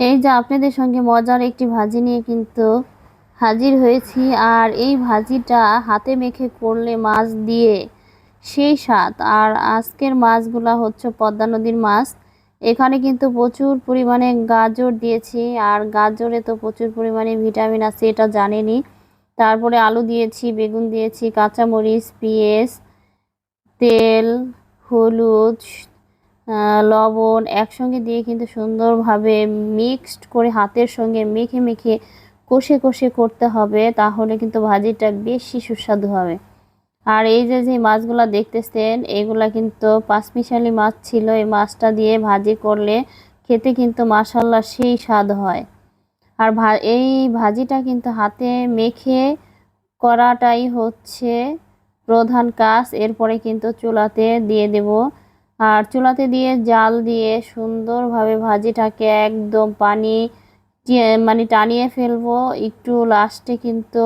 এই যে আপনাদের সঙ্গে মজার একটি ভাজি নিয়ে কিন্তু হাজির হয়েছি, আর এই ভাজিটা হাতে মেখে করলে মাছ দিয়ে সেই স্বাদ। আর আজকের মাছগুলা হচ্ছে পদ্মা নদীর মাছ। এখানে কিন্তু প্রচুর পরিমাণে গাজর দিয়েছি, আর গাজরে তো প্রচুর পরিমাণে ভিটামিন আছে, এটা জানেনি তারপরে আলু দিয়েছি, বেগুন দিয়েছি, কাঁচামরিচ, পেঁয়াজ, তেল, হলুদ লবণ একসঙ্গে দিয়ে কিন্তু সুন্দরভাবে মিক্সড করে হাতের সঙ্গে মেখে মেখে কষে কষে করতে হবে, তাহলে কিন্তু ভাজিটা বেশি সুস্বাদু হবে। আর এই যে যে মাছগুলো দেখতেছেন, এগুলা কিন্তু পাঁচমিশালি মাছ ছিল, এই মাছটা দিয়ে ভাজি করলে খেতে কিন্তু মাসাল্লা সেই স্বাদ হয়। আর এই ভাজিটা কিন্তু হাতে মেখে করাটাই হচ্ছে প্রধান কাজ, এরপরে কিন্তু চুলাতে দিয়ে দেব। আর চুলাতে দিয়ে জাল দিয়ে সুন্দরভাবে ভাজিটাকে একদম পানি মানে টানিয়ে ফেলব। একটু লাস্টে কিন্তু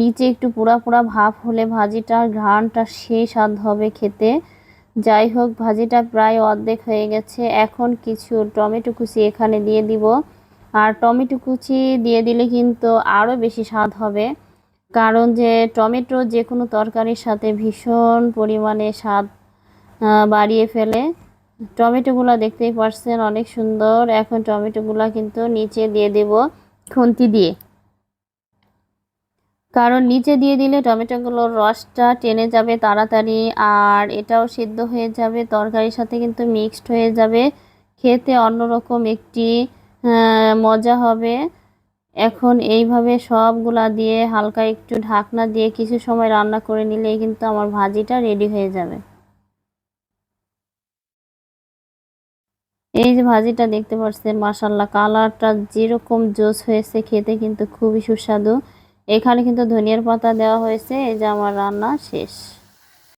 নিচে একটু পোড়া পোড়া ভাব হলে ভাজিটার ঘ্রাণটা সেই স্বাদ হবে খেতে। যাই হোক, ভাজিটা প্রায় অর্ধেক হয়ে গেছে। এখন কিছু টমেটো কুচি এখানে দিয়ে দিব। আর টমেটো কুচি দিয়ে দিলে কিন্তু আরও বেশি স্বাদ হবে। কারণ যে টমেটো যে কোনো তরকারির সাথে ভীষণ পরিমাণে স্বাদ বাড়িয়ে ফেলে। টমেটোগুলো দেখতেই পারছেন অনেক সুন্দর। এখন টমেটোগুলো কিন্তু নিচে দিয়ে দেব খুন্তি দিয়ে। কারণ নিচে দিয়ে দিলে টমেটোগুলোর রসটা টেনে যাবে তাড়াতাড়ি আর এটাও সিদ্ধ হয়ে যাবে, তরকারির সাথে কিন্তু মিক্সড হয়ে যাবে। খেতে অন্যরকম একটি মজা হবে। এখন এইভাবে সবগুলা দিয়ে হালকা একটু ঢাকনা দিয়ে কিছু সময় রান্না করে নিলেই কিন্তু আমার ভাজিটা রেডি হয়ে যাবে। এই যে ভাজিটা দেখতে পাচ্ছেন মাসাল্লাহ কালারটা যেরকম জোস হয়েছে, খেতে কিন্তু খুবই সুস্বাদু। এখানে কিন্তু ধনিয়ার পাতা দেওয়া হয়েছে, এই যে আমার রান্না শেষ।